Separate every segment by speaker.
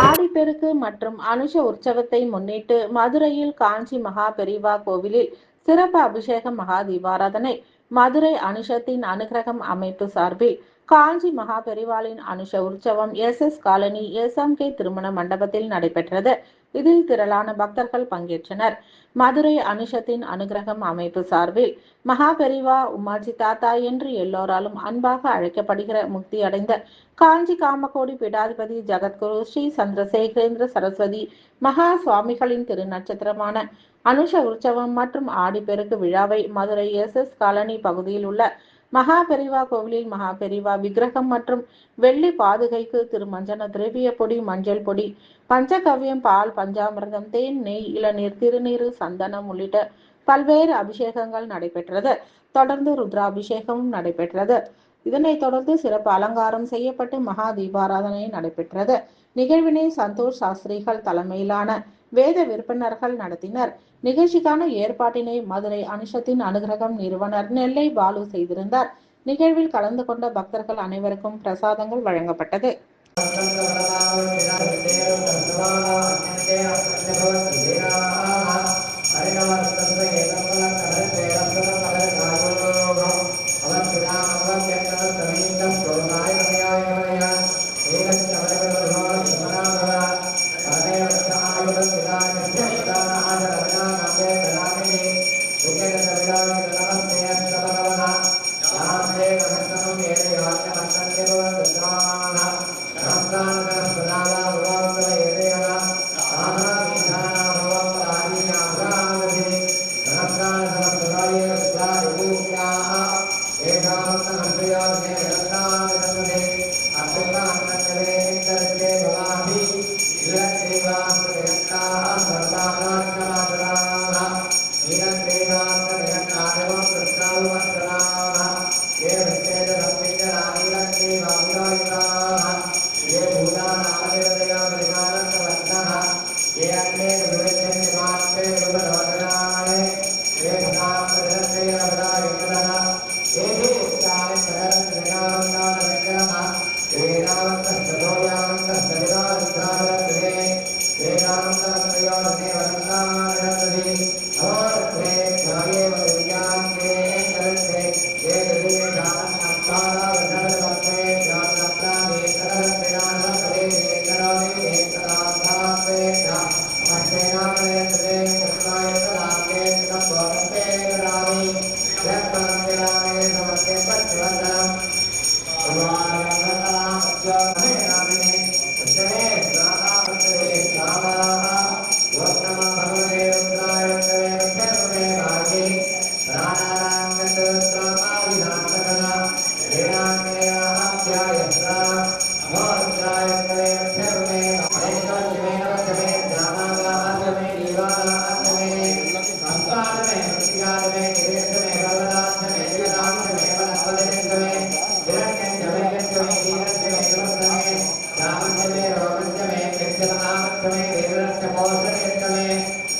Speaker 1: ஆடிப்பெருக்கு மற்றும் அனுஷ உற்சவத்தை முன்னிட்டு மதுரையில் காஞ்சி மகா பெரிவா கோவிலில் சிறப்பு அபிஷேக மகா தீபாராதனை. மதுரை அனுஷத்தின் அனுகிரகம் அமைப்பு சார்பில் காஞ்சி மகா பெரிவாளின் Anusha Utsavam S S colony S M K திருமண மண்டபத்தில் நடைபெற்றது. இதில் திரளான பக்தர்கள் பங்கேற்றனர். மதுரை அனுஷத்தின் அனுகிரகம் அமைப்பு சார்பில் மகா பெரிவா உமாஜி தாத்தா என்று எல்லோராலும் அன்பாக அழைக்கப்படுகிற முக்தி அடைந்த காஞ்சி காமகோடி பீடாதிபதி ஜகத்குரு ஸ்ரீ சந்திரசேகரேந்திர சரஸ்வதி மகா சுவாமிகளின் திருநட்சத்திரமான அனுஷ உற்சவம் மற்றும் ஆடிப்பெருக்கு விழாவை மதுரை எஸ் எஸ் காலனி பகுதியில் உள்ள மகா பெரிவா கோவிலில் மகா பெரிவா விக்கிரகம் மற்றும் வெள்ளி பாதுகைக்கு திருமஞ்சன திரவிய பொடி மஞ்சள் பொடி பஞ்சகவ்யம் பால் பஞ்சாமிர்தம் தேன் நெய் இளநீர் திருநீர் சந்தனம் உள்ளிட்ட பல்வேறு அபிஷேகங்கள் நடைபெற்றது. தொடர்ந்து ருத்ராபிஷேகமும் நடைபெற்றது. இதனைத் தொடர்ந்து சிறப்பு அலங்காரம் செய்யப்பட்டு மகா தீபாராதனை நடைபெற்றது. நிகழ்வினை சந்தோஷ் சாஸ்திரிகள் தலைமையிலான வேத விற்பனர்கள் நடத்தினர். நிகழ்ச்சிக்கான ஏற்பாட்டினை மதுரை அனுஷத்தின் அனுகிரகம் நிறுவனர் நெல்லை பாலு செய்திருந்தார் நிகழ்வில் கலந்து கொண்ட பக்தர்கள் அனைவருக்கும் பிரசாதங்கள் வழங்கப்பட்டது
Speaker 2: सहस्रान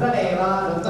Speaker 2: తదేవానంద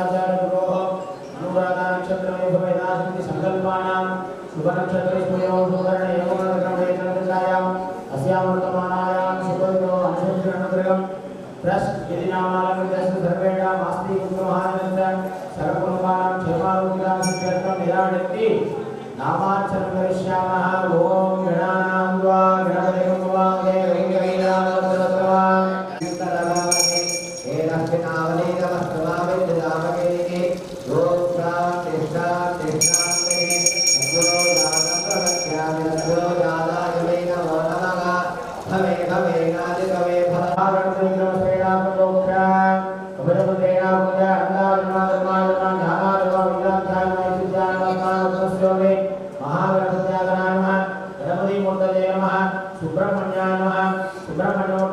Speaker 2: ఆచార్యగురోః అనురాధ నక్షత్రమే భవ యథాశక్తి సంకల్పానాం శుభ నక్షత్రే స్మయో సువర్ణ యమోనగమే చంద్రఛాయాం అస్యామృతమానాయాం శుభవిదో అనుశోచననుగ్రహం ప్లస్ ఇది నామాలకృతస్య సర్వేణ మాస్తి కుమారనంద సర్వకుమారం క్షేమారోగ్యాం సిద్ధ్యర్థం నిరాడెత్తి నామార్చనం కరిష్యామః ఓం గణానాం వా గణపతి కుమారే వెంకటేనామ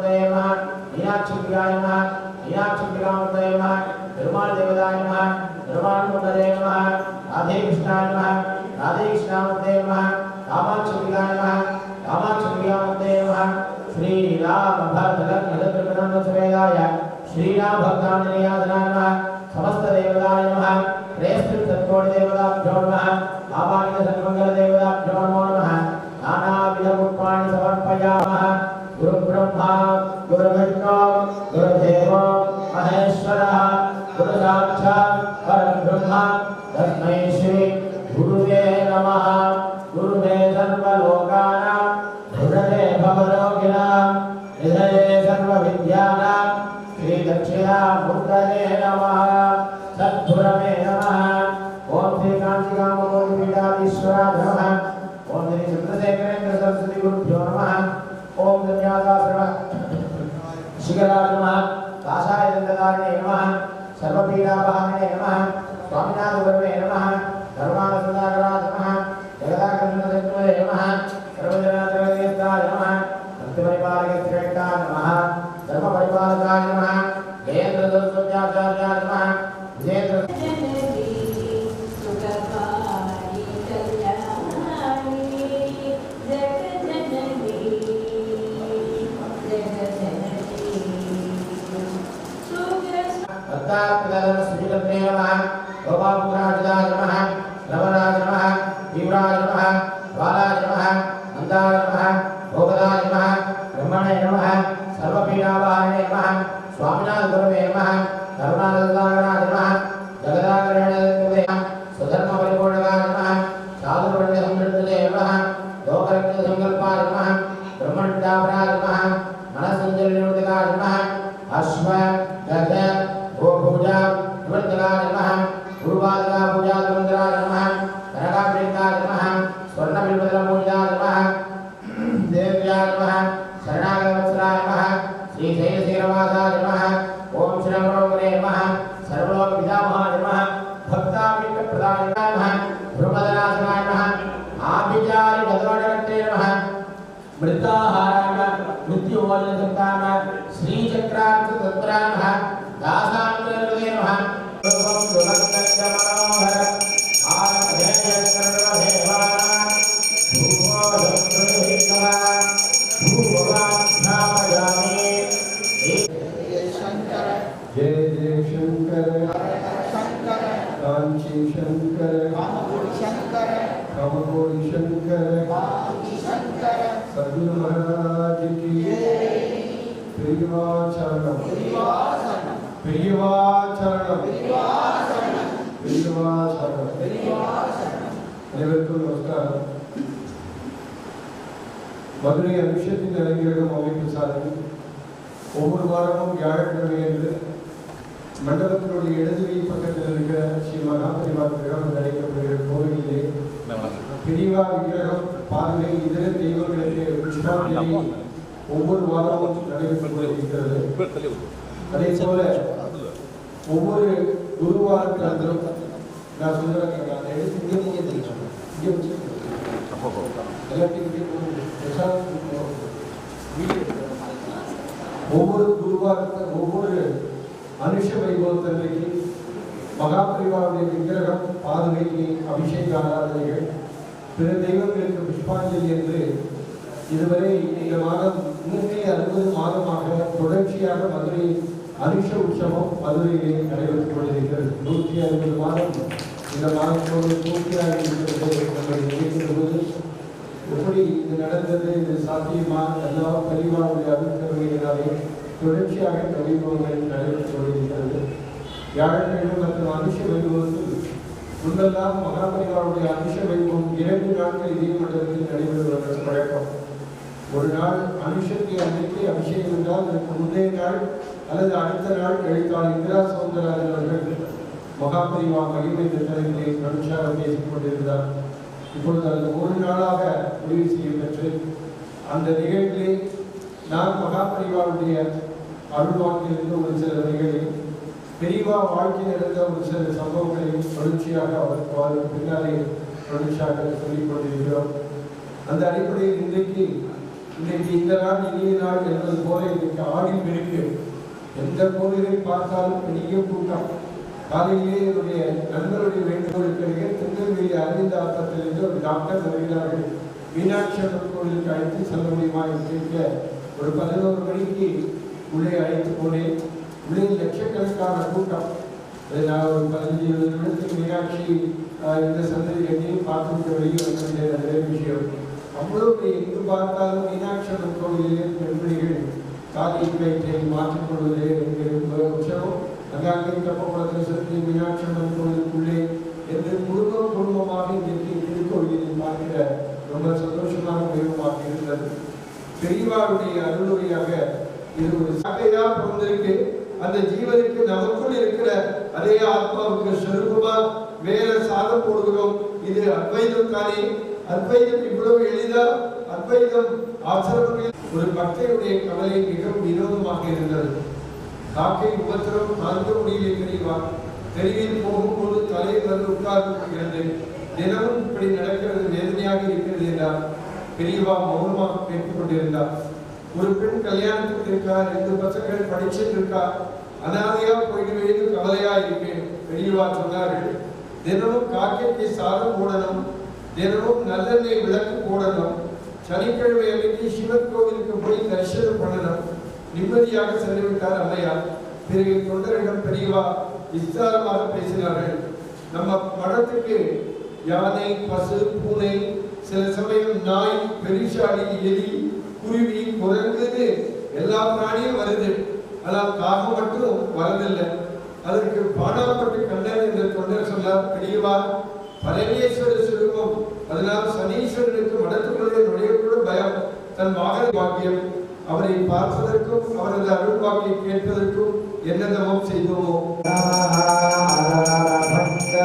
Speaker 2: தேவதாயமான் மீனாட்சி பிராயமான் மீனாட்சி பிராமதேவமான் பெருமாள் தேவதாயமான் பெருமாள் முன்னதேவமான் ராதே கிருஷ்ணாயமான் ராதே கிருஷ்ணாமதேவமான் ராமாட்சி பிராயமான் ராமாட்சி பிராமதேவமான் ஸ்ரீராம பகவத் நிலபிரகணம் சுவேதாய ஸ்ரீராம பக்தானனியாதனாயமான் சமஸ்த தேவதாயமான் ரேஸ்திரு தத்கோடி தேவதாப்ஜோ நமः ஆபாகித சர்வமங்கல தேவதாப்ஜோ நமோ நானாவித புஷ்பாணி சமர்ப்பயாமः गुरुब्रह्मा गुरुविष्णु गुरुदेव महेश्वरः गुरुसाक्षात् परब्रह्म तस्मै Lord, we have
Speaker 3: जय जय शंकर शंकर कांची शंकर शंकर कमकोड़ी शंकर शंकर सदगुरु महाराज की प्रियवाचरण प्रियवाचरण प्रियवाचरण। अनेवरकु नमस्कार. மதுரை அபிஷேகத்தின் அறிஞர்கள் மௌலிக் பிரசாதன் ஒவ்வொரு வாரமும் வியாழக்கிழமை என்று மண்டபத்தினுடைய இடதுகை பக்கத்தில் இருக்கிற ஸ்ரீ மகாபரிவா கிரகம் நடைபெறுகிற கோவிலிலே பிரிவா விக்கிரகம் பார்வை இதர தெய்வங்களுக்கு புஷ்பாஞ்சலி ஒவ்வொரு வாரமும் நடைபெற்றுக் கொண்டிருக்கிறது. அதே போல ஒவ்வொரு குருவாரத்திலும் நான் சொல்றேன் அந்த இங்கே தெரியும் இங்கே எல்லாத்தையும் எடுக்கணும். ஒவ்வொரு குருவாரத்தில் ஒவ்வொரு அனுஷ வைபவத்தன்னைக்கு மகாபரிவாருடைய விக்கிரகம் பாதுகைக்கு அபிஷேக ஆராதனைகள் பிற தெய்வங்களுக்கு புஷ்பாஞ்சலி என்று இதுவரை இந்த மாதம் நூற்றி அறுபது மாதமாக தொடர்ச்சியாக மதுரை அனுஷ உற்சவம் மதுரையிலே நடைபெற்றுக் கொண்டிருக்கிறது. நூற்றி அறுபது மாதம். இந்த மாதத்தோடு பூர்த்தியாக இருக்கிறது நம்மை நினைக்கிற எப்படி இது நடந்தது இது சாத்தியமா? எல்லா பரிவாருடைய அபிப்பிராயினாலே தொடர்ச்சியாக இந்த நடைபெற்று கொண்டிருக்கிறது வியாழக்கிழமை மற்றும் அனுஷ வைபவத்தில் முன்னெல்லாம் மகாபரிவாருடைய அனுஷ வைபவம் இரண்டு நாட்கள் இதே மண்டலத்தில் நடைபெறுவது வழக்கம் ஒரு நாள் அனுஷத்தை அன்னைக்கு அபிஷேகம் என்றால் அதற்கு முந்தைய நாள் அல்லது அடுத்த நாள் கழித்தால் இந்திரா சௌந்தரராஜன் அவர்கள் மகாபரிவா மகிமை திட்டத்திலே தொடர்ச்சியாக பேசிக் கொண்டிருந்தார். இப்பொழுது அந்த ஒரு நாளாக முடிவு செய்யப்பெற்று அந்த நிகழ்விலே நான் மகாபரிவாருடைய அருள்வாக்கிலிருந்து ஒரு சில வரிகளையும் பெரியவா வாழ்க்கையில் இருந்த ஒரு சில சம்பவங்களையும் தொடர்ச்சியாக அவருக்கு அவருக்கு பின்னாலே தொடர்ச்சியாக சொல்லிக் கொண்டிருக்கிறோம். அந்த அடிப்படையில் இன்றைக்கு இன்றைக்கு இந்த நாள் இனிய நாள் என்பது போல இன்றைக்கு ஆடி பெருக்கு எந்த கோவிலை பார்த்தாலும் பெரிய கூட்டம். காலையிலே என்னுடைய நண்பருடைய வேண்டுகோளுக்கு திருநெல்வேலி அரவிந்த ஆத்தத்திலிருந்து ஒரு டாக்டர் வருகிறார்கள். மீனாட்சி அம்மன் கோவிலுக்கு அழைத்து செல்ல முடியுமா என்று கேட்க ஒரு பதினோரு மணிக்கு உள்ளே அழைத்து போனேன். உள்ளே லட்சக்கணக்கான கூட்டம். நான் ஒரு பதினஞ்சு இருபது நிமிடத்துக்கு மீனாட்சி இந்த சந்ததி எண்ணையும் பார்த்துட்டு வெளியே வந்திருந்தேன் நிறைய விஷயம். அவ்வளவு எங்கு பார்த்தாலும் மீனாட்சி அம்மன் கோவிலிலே பெண்மணிகள் காலை கயிற்றை மாற்றிக்கொள்வதே என்கிற உற்சவம் அங்காங்கே கப்பகுளத்தில் சுற்றி மீனாட்சி அம்மன் கோவிலுக்குள்ளே என்று குடும்பம் குடும்பமாக இன்றைக்கு திருக்கோவிலில் பார்க்கிற ரொம்ப சந்தோஷமான வைபவமாக இருந்தது. பெரியவாருடைய அருளுரையாக இது ஒரு பிறந்திருக்கு அந்த ஜீவனுக்கு நமக்குள் இருக்கிற அதே ஆத்மாவுக்கு சொருபமா வேற சாதம் போடுகிறோம். இது அத்வைதம் தானே. அத்வைதம் இவ்வளவு எளிதா? அத்வைதம் ஆசிரமங்களில் ஒரு பக்தையுடைய கவலை மிகவும் வினோதமாக இருந்தது. காக்கை உபத்திரம் தாங்க முடியலை தெரியவா தெருவில் போகும்போது தலையில் வந்து உட்கார்ந்து தினமும் இப்படி நடக்கிறது வேதனையாக இருக்கிறது என்றார். பெரியவா மௌனமாக கேட்டுக் கொண்டிருந்தார் ஒரு பெண் கல்யாணத்துக்கு இருக்கா? ரெண்டு பசங்கள் படிச்சுட்டு இருக்கா? அனாதையா போயிடுவேன்னு கவலையா இருக்கேன் பெரியவா சொன்னார்கள். தினமும் காக்கைக்கு சாதம் போடணும். தினமும் நல்லெண்ணெய் விளக்கு போடணும். சனிக்கிழமை அன்னைக்கு சிவன் கோவிலுக்கு போய் தரிசனம் பண்ணணும். நிம்மதியாக சென்றுவிட்டார் விட்டார் பிறகு தொண்டரிடம் பெரியவா விஸ்தாரமாக பேசினார்கள். நம்ம படத்துக்கு யானை பசு பூனை சில சமயம் நாய் பெரிசாலி எலி குருவி குரங்குன்னு எல்லா பிராணியும் வருது ஆனால் காகம் மட்டும் வரதில்லை அதற்கு பாடாப்பட்டு கண்ணன் என்று தொண்டர் சொன்னார் பெரியவார் பரமேஸ்வர சுரூபம் அதனால் சனீஸ்வரனுக்கு மனத்துக்குள்ளே நுழையக்கூட பயம் தன் வாகன பாக்கியம் அவரை பார்ப்பதற்கும் அவரது அருள் வாக்கை கேட்பதற்கும் என்ன தவம் செய்தோமோ
Speaker 2: பக்த